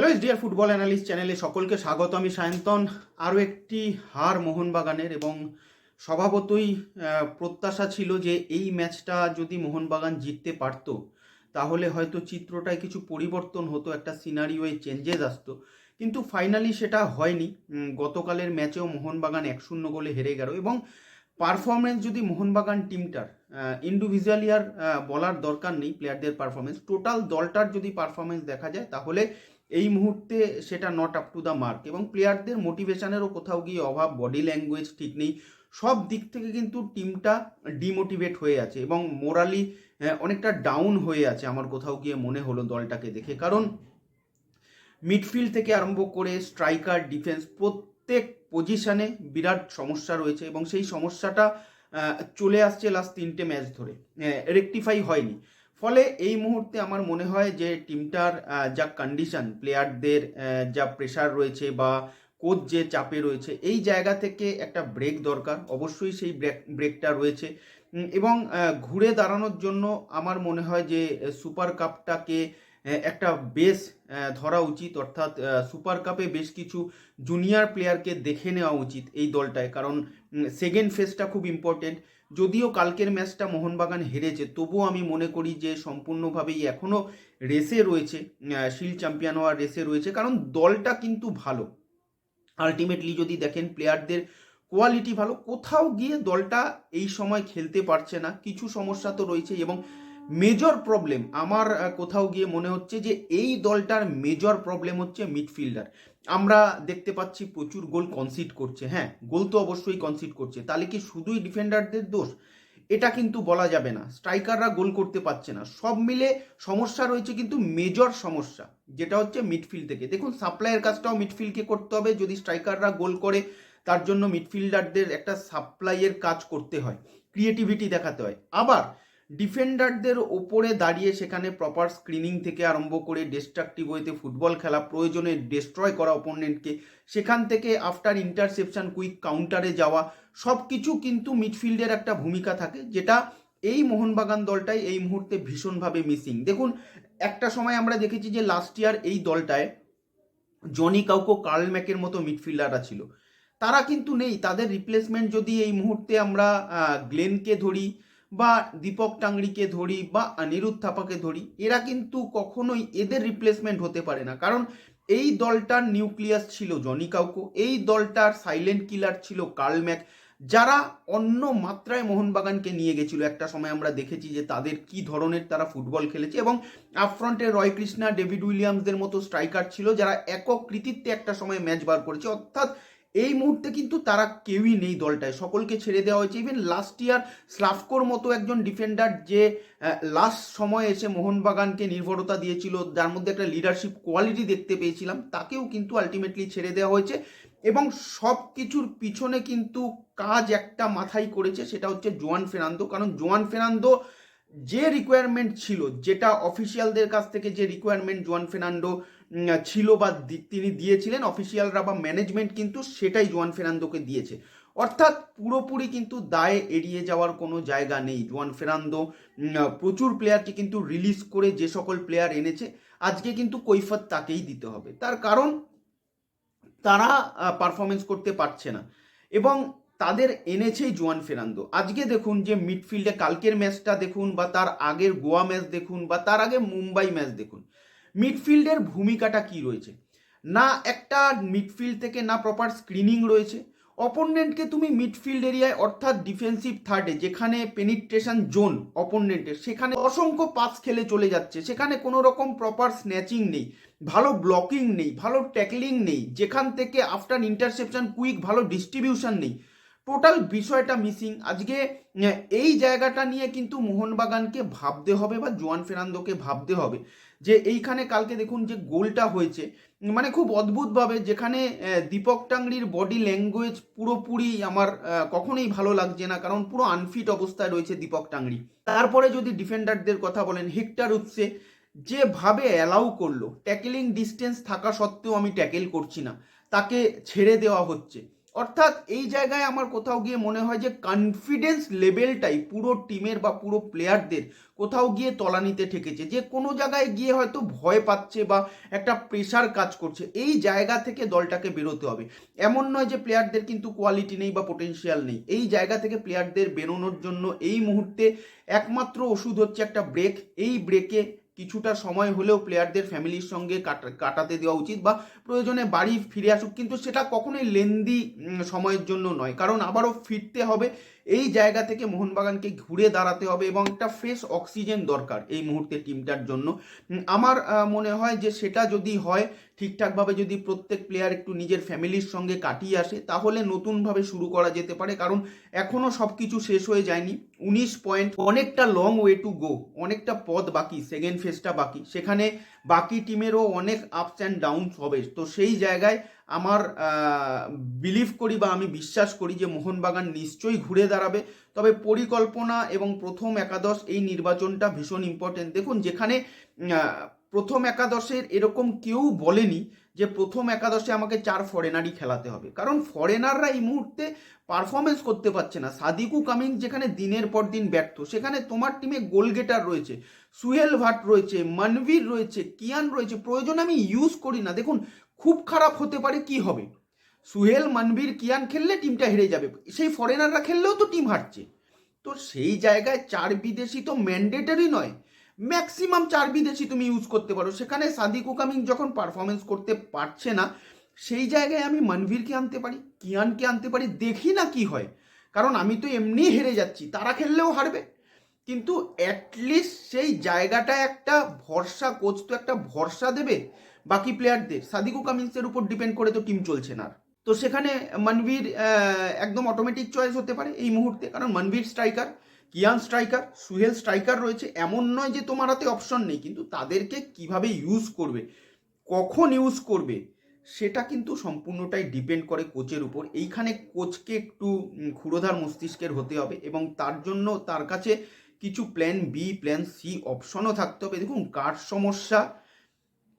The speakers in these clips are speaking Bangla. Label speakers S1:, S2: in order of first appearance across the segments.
S1: হ্যালো ডিয়ার ফুটবল অ্যানালিস্ট চ্যানেলে সকলকে স্বাগত। আমি সায়ন্তন। আরও একটি হার মোহনবাগানের এবং স্বভাবতই প্রত্যাশা ছিল যে এই ম্যাচটা যদি মোহনবাগান জিততে পারত, তাহলে হয়তো চিত্রটায় কিছু পরিবর্তন হতো, একটা সিনারিওয়ে চেঞ্জেস আসতো। কিন্তু ফাইনালি সেটা হয়নি। গতকালের ম্যাচেও মোহনবাগান এক শূন্য গোলে হেরে গেল এবং পারফরমেন্স যদি মোহনবাগান টিমটার ইন্ডিভিজুয়ালি আর বলার দরকার নেই, প্লেয়ারদের পারফরমেন্স টোটাল দলটার যদি পারফরমেন্স দেখা যায়, তাহলে এই মুহূর্তে সেটা not up to the mark এবং প্লেয়ারদের মোটিভেশনেরও কোথাও গিয়ে অভাব বডি ল্যাঙ্গুয়েজ ঠিক নেই, সব দিক থেকে কিন্তু টিমটা ডিমোটিভেট হয়ে আছে এবং মোরালি অনেকটা ডাউন হয়ে আছে আমার কোথাও গিয়ে মনে হলো দলটাকে দেখে। কারণ মিডফিল্ড থেকে আরম্ভ করে স্ট্রাইকার ডিফেন্স প্রত্যেক পজিশনে বিরাট সমস্যা রয়েছে এবং সেই সমস্যাটা চলে আসছে লাস্ট তিনটে ম্যাচ ধরে। রেকটিফাই হয়নি। ফলে এই মুহূর্তে আমার মনে হয় যে টিমটার যা কন্ডিশন প্লেয়ারদের যা প্রেশার রয়েছে বা কোচ যে চাপে রয়েছে, এই জায়গা থেকে একটা ব্রেক দরকার। অবশ্যই সেই ব্রেক ব্রেকটা রয়েছে। এবং ঘুরে দাঁড়ানোর জন্য আমার মনে হয় যে সুপার কাপটাকে একটা বেশ ধরা উচিত। অর্থাৎ সুপার কাপে বেশ কিছু জুনিয়র প্লেয়ারকে দেখে নেওয়া উচিত এই দলটায়। কারণ সেকেন্ড ফেজটা খুব ইম্পর্টেন্ট যদিও কালকের ম্যাচটা মোহনবাগান হেরেছে, তবুও আমি মনে করি যে সম্পূর্ণভাবেই এখনও রেসে রয়েছে শিল চ্যাম্পিয়ন হওয়ার রেসে রয়েছে, কারণ দলটা কিন্তু ভালো। আলটিমেটলি যদি দেখেন প্লেয়ারদের কোয়ালিটি ভালো, কোথাও গিয়ে দলটা এই সময় খেলতে পারছে না, কিছু সমস্যা তো রয়েছে এবং মেজর প্রবলেম আমার কোথাও গিয়ে মনে হচ্ছে যে এই দলটার মেজর প্রবলেম হচ্ছে মিডফিল্ডার আমরা দেখতে পাচ্ছি প্রচুর গোল কনসিড করছে হ্যাঁ গোল তো অবশ্যই কনসিড করছে, তাহলে কি শুধুই ডিফেন্ডারদের দোষ? এটা কিন্তু বলা যাবে না স্ট্রাইকাররা গোল করতে পারছে না, সব মিলে সমস্যা রয়েছে কিন্তু মেজর সমস্যা, যেটা হচ্ছে মিডফিল্ড থেকে। দেখুন সাপ্লাইয়ের কাজটাও মিডফিল্ডকে করতে হবে, যদি স্ট্রাইকাররা গোল করে, তার জন্য মিডফিল্ডারদের একটা সাপ্লাইয়ের কাজ করতে হয় ক্রিয়েটিভিটি দেখাতে হয়। আবার ডিফেন্ডারদের ওপরে দাঁড়িয়ে সেখানে প্রপার স্ক্রিনিং থেকে আরম্ভ করে ডিস্ট্রাকটিভ ওয়েতে ফুটবল খেলা প্রয়োজনে ডিস্ট্রয় করা অপোনেন্টকে সেখান থেকে আফটার ইন্টারসেপশন কুইক কাউন্টারে যাওয়া সব কিছু কিন্তু মিডফিল্ডের একটা ভূমিকা থাকে, যেটা এই মোহনবাগান দলটাই এই মুহূর্তে ভীষণভাবে মিসিং দেখুন, একটা সময় আমরা দেখেছি যে লাস্ট ইয়ার এই দলটায় জনি কাউকো কার্ল ম্যাকের মতো মিডফিল্ডাররা ছিল। তারা কিন্তু নেই, তাদের রিপ্লেসমেন্ট যদি এই মুহূর্তে আমরা গ্লেনকে ধরি বা দীপক টাংরিকে ধরি বা অনিরুদ্ধ থাপাকে ধরি, এরা কিন্তু কখনোই এদের রিপ্লেসমেন্ট হতে পারে না। কারণ এই দলটার নিউক্লিয়াস ছিল জনি কাউকো, এই দলটার সাইলেন্ট কিলার ছিল কার্ল ম্যাক, যারা অন্য মাত্রায় মোহনবাগানকে নিয়ে গেছিল। একটা সময় আমরা দেখেছি যে তাদের কি ধরনের তারা ফুটবল খেলেছে এবং আপফ্রন্টে রয় কৃষ্ণা, ডেভিড উইলিয়ামসদের মতো স্ট্রাইকার ছিল যারা একক কৃতিত্বে একটা সময় ম্যাচ বার করেছে। অর্থাৎ এই মুহূর্তে কিন্তু তারা কেউই নেই দলটায়। সকলকে ছেড়ে দেওয়া হয়েছে। ইভেন লাস্ট ইয়ার স্লাফকোর মতো একজন ডিফেন্ডার যে লাস্ট সময় এসে মোহনবাগানকে নির্ভরতা দিয়েছিল যার মধ্যে একটা লিডারশিপ কোয়ালিটি দেখতে পেয়েছিলাম তাকেও কিন্তু আলটিমেটলি ছেড়ে দেওয়া হয়েছে। এবং সব কিছুর পিছনে কিন্তু কাজ একটা মাথায় করেছে সেটা হচ্ছে জোয়ান ফেরান্দো। কারণ জোয়ান ফেরান্দো যে রিকোয়ারমেন্ট ছিল যেটা অফিসিয়ালদের কাছ থেকে যে রিকোয়ারমেন্ট জোয়ান ফের্নান্ডো উম, ছিল বা তিনি দিয়েছিলেন অফিসিয়ালরা বা ম্যানেজমেন্ট কিন্তু সেটাই জোয়ান ফেরান্দোকে দিয়েছে। অর্থাৎ পুরোপুরি কিন্তু দায়ে এড়িয়ে যাওয়ার কোনো জায়গা নেই। জোয়ান ফেরান্দো প্রচুর প্লেয়ারকে কিন্তু রিলিজ করে যে সকল প্লেয়ার এনেছে, আজকে কিন্তু কৈফত তাকেই দিতে হবে। তার কারণ, তারা পারফরমেন্স করতে পারছে না। এবং তাদের এনেছেই জোয়ান ফেরান্দো। আজকে দেখুন যে মিডফিল্ডে কালকের ম্যাচটা দেখুন বা তার আগের গোয়া ম্যাচ দেখুন বা তার আগে মুম্বাই ম্যাচ দেখুন। মিডফিল্ডের ভূমিকাটা কি রয়েছে? না একটা মিডফিল্ড থেকে না প্রপার স্ক্রিনিং রয়েছে। অপোনেন্টকে তুমি মিডফিল্ড এরিয়ায়, অর্থাৎ ডিফেন্সিভ থার্ডে যেখানে পেনিট্রেশন জোন অপোনেন্টের, সেখানে অসংখ্য পাস খেলে চলে যাচ্ছে। সেখানে কোনো রকম প্রপার স্ন্যাচিং নেই, ভালো ব্লকিং নেই, ভালো ট্যাকলিং নেই, যেখান থেকে আফটার ইন্টারসেপশন কুইক ভালো ডিস্ট্রিবিউশন নেই। টোটাল বিষয়টা মিসিং। আজকে এই জায়গাটা নিয়ে কিন্তু মোহনবাগানকে ভাবতে হবে বা জোয়ান ফেরান্দোকে ভাবতে হবে যে এইখানে কালকে দেখুন যে গোলটা হয়েছে। মানে খুব অদ্ভুতভাবে যেখানে দীপক টাংরির বডি ল্যাঙ্গুয়েজ পুরোপুরি আমার কখনোই ভালো লাগছে না, কারণ পুরো আনফিট অবস্থায় রয়েছে দীপক টাংরি তারপরে যদি ডিফেন্ডারদের কথা বলেন, হেক্টার উৎসে যেভাবে অ্যালাউ করল ট্যাকেলিং ডিস্টেন্স থাকা সত্ত্বেও আমি ট্যাকেল করছি না। তাকে ছেড়ে দেওয়া হচ্ছে। অর্থাৎ এই জায়গায় আমার কোথাও গিয়ে মনে হয় যে কনফিডেন্স লেভেলটাই পুরো টিমের বা পুরো প্লেয়ারদের কোথাও গিয়ে তলানিতে ঠেকেছে। যে কোনো জায়গায় গিয়ে হয়তো ভয় পাচ্ছে বা একটা প্রেশার কাজ করছে, এই জায়গা থেকে দলটাকে বেরোতে হবে। এমন নয় যে প্লেয়ারদের কিন্তু কোয়ালিটি নেই বা পোটেনশিয়াল নেই। এই জায়গা থেকে প্লেয়ারদের বেরোনোর জন্য এই মুহূর্তে একমাত্র ওষুধ হচ্ছে একটা ব্রেক এই ব্রেকে কিছুটা সময় হলেও প্লেয়ারদের ফ্যামিলির সঙ্গে কাটা- কাটাতে দেওয়া উচিত বা প্রয়োজনে বাড়ি ফিরে আসুক। কিন্তু সেটা কখনোই লেন্দি সময়ের জন্য নয়। কারণ আবারও ফিরতে হবে। এই জায়গা থেকে মোহনবাগানকে ঘুরে দাঁড়াতে হবে এবং একটা ফ্রেশ অক্সিজেন দরকার এই মুহূর্তে টিমটার জন্য। আমার মনে হয় যে সেটা যদি হয় ঠিকঠাকভাবে যদি প্রত্যেক প্লেয়ার একটু নিজের ফ্যামিলির সঙ্গে কাটিয়ে আসে, তাহলে নতুনভাবে শুরু করা যেতে পারে। কারণ এখনও সব কিছু শেষ হয়ে যায়নি। উনিশ পয়েন্ট অনেকটা লং ওয়ে টু গো অনেকটা পথ বাকি সেকেন্ড ফেজটা বাকি। সেখানে বাকি টিমেরও অনেক আপস অ্যান্ড ডাউনস হবে। তো সেই জায়গায় আমার বিলিভ করি বা আমি বিশ্বাস করি যে মোহনবাগান নিশ্চয়ই ঘুরে দাঁড়াবে। তবে পরিকল্পনা এবং প্রথম একাদশ এই নির্বাচনটা ভীষণ ইম্পর্টেন্ট দেখুন, যেখানে প্রথম একাদশের এরকম কেউ বলেনি যে প্রথম একাদশে আমাকে চার ফরেনারই খেলাতে হবে। কারণ ফরেনাররা এই মুহূর্তে পারফরমেন্স করতে পারছে না। সাদিকু কামিং যেখানে দিনের পর দিন ব্যর্থ, সেখানে তোমার টিমে গোলগেটার রয়েছে, সুহেল ভাট রয়েছে মনভীর রয়েছে, কিয়ান রয়েছে, প্রয়োজন আমি ইউজ করি না। দেখুন, খুব খারাপ হতে পারে কি হবে? সুহেল মনভীর কিয়ান খেললে টিমটা হেরে যাবে। সেই ফরেনাররা খেললেও তো টিম হারছে। তো সেই জায়গায় চার বিদেশি তো ম্যান্ডেটারি নয়। ম্যাক্সিমাম চার বিদেশি তুমি ইউজ করতে পারো। সেখানে সাদিকু কামিং যখন পারফরমেন্স করতে পারছে না, সেই জায়গায় আমি মনভীরকে আনতে পারি, কিয়ানকে আনতে পারি, দেখি না কি হয়। কারণ আমি তো এমনি হেরে যাচ্ছি, তারা খেললেও হারবে। কিন্তু অ্যাটলিস্ট সেই জায়গাটা একটা ভরসা কোচ তো একটা ভরসা দেবে বাকি প্লেয়ারদের সাদিকু কামিন্সের উপর ডিপেন্ড করে তো টিম চলছে না। তো সেখানে মনভীর একদম অটোমেটিক চয়েস হতে পারে এই মুহূর্তে। কারণ Manvir striker Kiyan striker, Suhail striker রয়েছে। এমন নয় যে তোমার হাতে অপশন নেই, কিন্তু তাদেরকে কীভাবে ইউজ করবে, কখন ইউজ করবে, সেটা কিন্তু সম্পূর্ণটাই ডিপেন্ড করে কোচের উপর। এইখানে কোচকে একটু ক্ষুরোধার মস্তিষ্কের হতে হবে এবং তার জন্য তার কাছে কিছু প্ল্যান বি প্ল্যান সি অপশনও থাকতে হবে। দেখুন, কার সমস্যা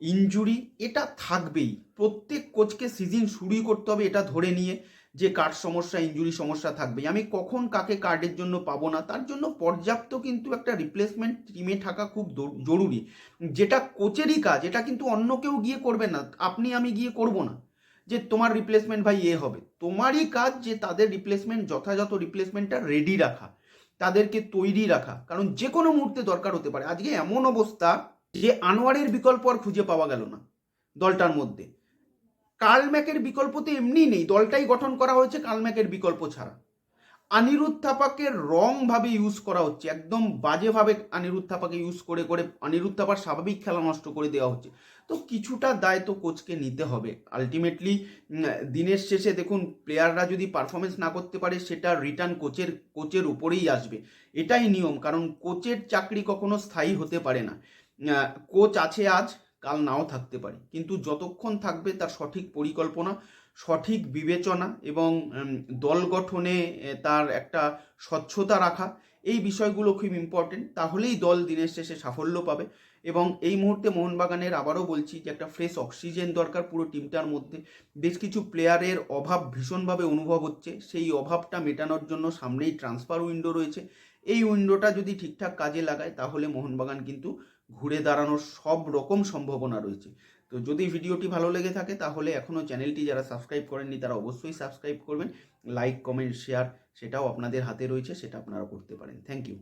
S1: ইনজুরি এটা থাকবেই। প্রত্যেক কোচকে সিজন শুরুই করতে হবে, এটা ধরে নিয়ে। যে কার সমস্যা ইঞ্জুরি সমস্যা থাকবে আমি কখন কাকে কার্ডের জন্য পাবো না, তার জন্য পর্যাপ্ত কিন্তু একটা রিপ্লেসমেন্ট টিমে থাকা খুব জরুরি। যেটা কোচেরই কাজ, এটা কিন্তু অন্য কেউ গিয়ে করবে না, আপনি আমি গিয়ে করব না। যে তোমার রিপ্লেসমেন্ট ভাই এ হবে। তোমারই কাজ যে তাদের রিপ্লেসমেন্ট যথাযথ রিপ্লেসমেন্টটা রেডি রাখা, তাদেরকে তৈরি রাখা। কারণ যে কোনো মুহূর্তে দরকার হতে পারে। আজকে এমন অবস্থা যে আনোয়ারের বিকল্প আর খুঁজে পাওয়া গেল না দলটার মধ্যে। কালম্যাকের বিকল্প তো এমনি নেই। দলটাই গঠন করা হয়েছে কালম্যাকের বিকল্প ছাড়া। অনিরুদ্ধ থাপাকে রংভাবে ইউজ করা হচ্ছে। একদম বাজেভাবে অনিরুদ্ধ থাপাকে ইউজ করে করে অনিরুদ্ধ থাপার স্বাভাবিক খেলা নষ্ট করে দেওয়া হচ্ছে। তো কিছুটা দায় তো কোচকে নিতে হবে। আলটিমেটলি দিনের শেষে দেখুন প্লেয়াররা যদি পারফরমেন্স না করতে পারে, সেটা রিটার্ন কোচের কোচের উপরেই আসবে। এটাই নিয়ম। কারণ কোচের চাকরি কখনো স্থায়ী হতে পারে না। কোচ আছে আজ কাল নাও থাকতে পারে। কিন্তু যতক্ষণ থাকবে তার সঠিক পরিকল্পনা, সঠিক বিবেচনা এবং দল গঠনে তার একটা স্বচ্ছতা রাখা, এই বিষয়গুলো খুব ইম্পর্টেন্ট তাহলেই দল দিনের শেষে সাফল্য পাবে। এবং এই মুহূর্তে মোহনবাগানের আবারও বলছি যে একটা ফ্রেশ অক্সিজেন দরকার পুরো টিমটার মধ্যে। বেশ কিছু প্লেয়ারের অভাব ভীষণভাবে অনুভব হচ্ছে। সেই অভাবটা মেটানোর জন্য সামনেই ট্রান্সফার উইন্ডো রয়েছে। এই উইন্ডোটা যদি ঠিকঠাক কাজে লাগায়, তাহলে মোহনবাগান কিন্তু ঘুরে দাঁড়ানোর সব রকম সম্ভাবনা রয়েছে। তো যদি ভিডিওটি ভালো লেগে থাকে, তাহলে এখনও চ্যানেলটি যারা সাবস্ক্রাইব করেননি, তারা অবশ্যই সাবস্ক্রাইব করবেন। লাইক কমেন্ট শেয়ার সেটাও আপনাদের হাতে রয়েছে, সেটা আপনারা করতে পারেন। Thank you